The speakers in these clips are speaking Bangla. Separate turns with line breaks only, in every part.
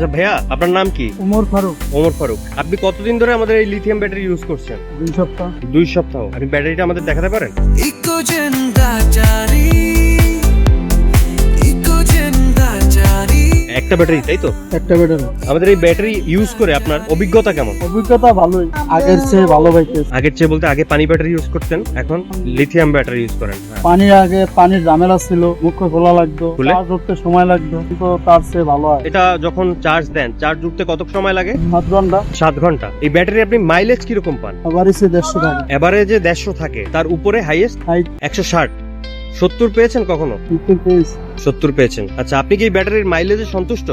আচ্ছা ভাইয়া আপনার নাম কি?
উমর ফারুক।
ওমর ফারুক। আপনি কতদিন ধরে আমাদের এই লিথিয়াম ব্যাটারি ইউজ করছেন?
দুই সপ্তাহ।
দুই সপ্তাহ। আপনি ব্যাটারিটা আমাদের দেখাতে পারেন? একটা ব্যাটারি তাই তো?
একটা ব্যাটারি
আমাদের এই ব্যাটারি ইউজ করে আপনার অভিজ্ঞতা কেমন?
অভিজ্ঞতা ভালোই। আগের চেয়ে ভালো পাইতেছে
আগের চেয়ে বলতে আগে পানি ব্যাটারি ইউজ করতেন এখন লিথিয়াম ব্যাটারি ইউজ করেন। হ্যাঁ।
পানির আগে পানির ঝামেলা ছিল মুখ্য খোলা লাগতো চার্জ উঠতে সময় লাগতো কিন্তু তার চেয়ে ভালো হয়
এটা যখন চার্জ দেন চার্জ উঠতে কত সময় লাগে?
সাত ঘণ্টা।
সাত ঘণ্টা। এই ব্যাটারি আপনি মাইলেজ কীরকম পান?
এসে দেড়শো টাকা
এভারেজে দেড়শো থাকে তার উপরে হাইয়েস্ট
হাইট
একশো ষাট। সত্তর পেয়েছেন কখনো? সত্তর পেয়েছেন। আচ্ছা আপনি কি এই ব্যাটারির মাইলেজে সন্তুষ্ট?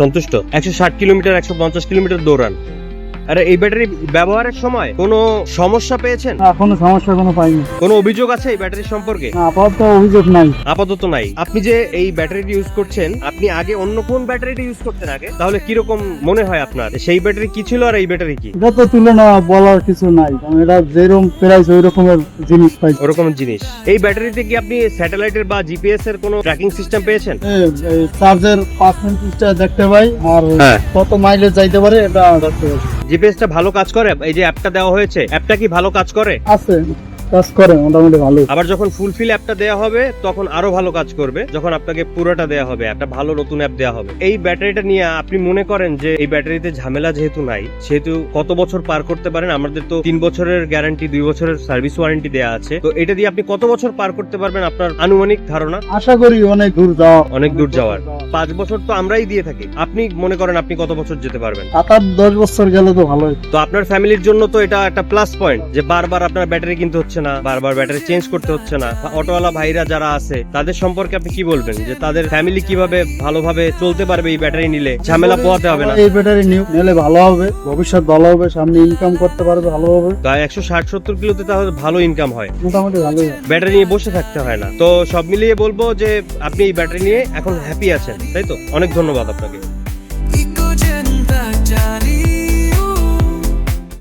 সন্তুষ্ট? একশো ষাট কিলোমিটার একশো পঞ্চাশ কিলোমিটার দৌড়ান। আরে এই ব্যাটারি ব্যবহারের সময় কোনো সমস্যা পেয়েছেন?
না কোনো সমস্যা কোনো পাইনি।
কোনো অভিযোগ আছে এই ব্যাটারি সম্পর্কে?
না আপাতত অভিযোগ নাই।
আপাতত নাই। আপনি যে এই ব্যাটারিটি ইউজ করছেন আপনি আগে অন্য কোন ব্যাটারিটি ইউজ করতেন আগে? তাহলে কীরকম মনে হয় আপনার? সেই ব্যাটারি কি ছিল আর এই ব্যাটারি কি?
এটা তো তুলনা বলার কিছু নাই কারণ এটা যেরকম প্রাইস ওই রকমের জিনিস পাইছি।
ওরকম জিনিস। এই ব্যাটারিতে কি আপনি স্যাটেলাইটের বা জিপিএস এর কোনো ট্র্যাকিং সিস্টেম পেয়েছেন?
চার্জের পার্সেন্টেজটা দেখতে পাই আর
হ্যাঁ।
কত মাইলেজ যাইতে পারে এটা দেখতে পাই
জিপিএসটা ভালো কাজ করে? এই যে অ্যাপটা দেওয়া হয়েছে অ্যাপটা কি ভালো কাজ করে?
আছে। কাজ করে মোটামুটি ভালো
আবার যখন ফুলফিল অ্যাপটা দেওয়া হবে তখন আরও ভালো কাজ করবে যখন আপনাকে পুরোটা দেওয়া হবে একটা ভালো নতুন অ্যাপ দেওয়া হবে। এই ব্যাটারিটা নিয়ে আপনি মনে করেন যে এই ব্যাটারিতে ঝামেলা যেহেতু নাই সেহেতু কত বছর পার করতে পারেন? আমাদের তো তিন বছরের গ্যারান্টি দুই বছরের সার্ভিস ওয়ারেন্টি দেওয়া আছে। তো এটা দিয়ে আপনি কত বছর পার করতে পারবেন আপনার আনুমানিক ধারণা?
আশা করি অনেক দূর যাওয়া
অনেক দূর যাওয়ার। পাঁচ বছর তো আমরাই দিয়ে থাকি। আপনি মনে করেন আপনি কত বছর যেতে পারবেন?
সাত আট দশ বছর গেলে তো ভালোই।
তো আপনার ফ্যামিলির জন্য তো এটা একটা প্লাস পয়েন্ট যে বারবার আপনার ব্যাটারি কিনতে হচ্ছে। না বারবার ব্যাটারি চেঞ্জ করতে হচ্ছে না। অটোওয়ালা ভাইরা যারা আছে তাদের সম্পর্কে আপনি কি বলবেন? যে তাদের ফ্যামিলি কীভাবে ভালোভাবে চলতে পারবে এই ব্যাটারি নিলে? ঝামেলা পোহাতে হবে না।
এই ব্যাটারি নিলে ভালো হবে ভবিষ্যৎ ভালো হবে সামনে ইনকাম করতে পারবে ভালো হবে।
তাই একশো ষাট সত্তর কিলোতে তাহলে ভালো ইনকাম হয়।
মোটামুটি হবে
ব্যাটারি নিয়ে বসে থাকতে হয় না। তো সব মিলিয়ে বলব যে আপনি এই ব্যাটারি নিয়ে এখন হ্যাপি আছেন তাই তো? অনেক ধন্যবাদ আপনাকে।